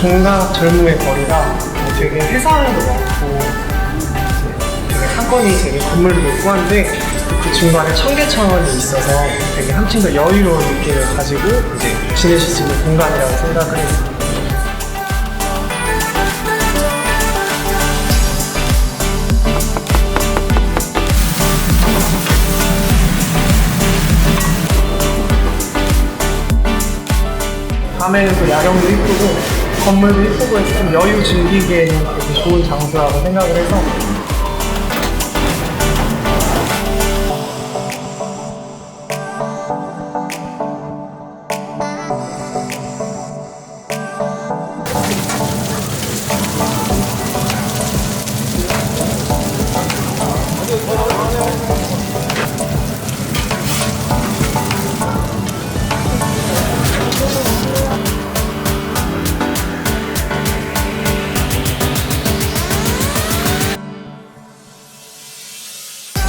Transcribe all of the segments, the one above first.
종각 젊음의 거리가 되게 회사도 많고 되게 상권이 되게 건물도 있고 한데 그 중간에 청계천이 있어서 되게 한층 더 여유로운 느낌을 가지고 이제 지내실 수 있는 공간이라고 생각을 했습니다. 밤에는 또 야경도 이쁘고 건물도 해서 좀 여유 즐기기에는 좋은 장소라고 생각을 해서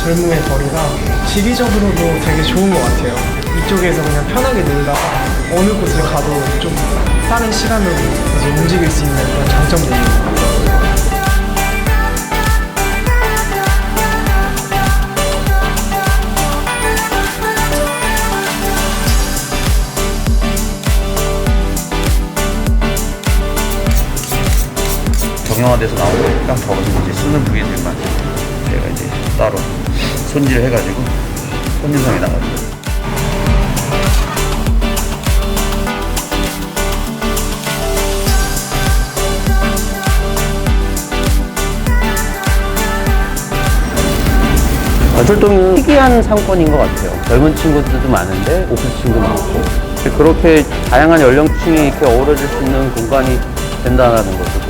젊음의 거리가 지리적으로도 되게 좋은 것 같아요. 이쪽에서 그냥 편하게 놀다가 어느 곳을 가도 좀 빠른 시간으로 이제 움직일 수 있는 그런 것 같아요. 정형화돼서 나오고 딱 적어서 이제 쓰는 부위들만 제가 이제 따로 손질을 해가지고 손님상에 나가죠. 철동은 특이한 상권인 것 같아요. 젊은 친구들도 많은데 오피스층도 많고 그렇게 다양한 연령층이 이렇게 어우러질 수 있는 공간이 된다는 것도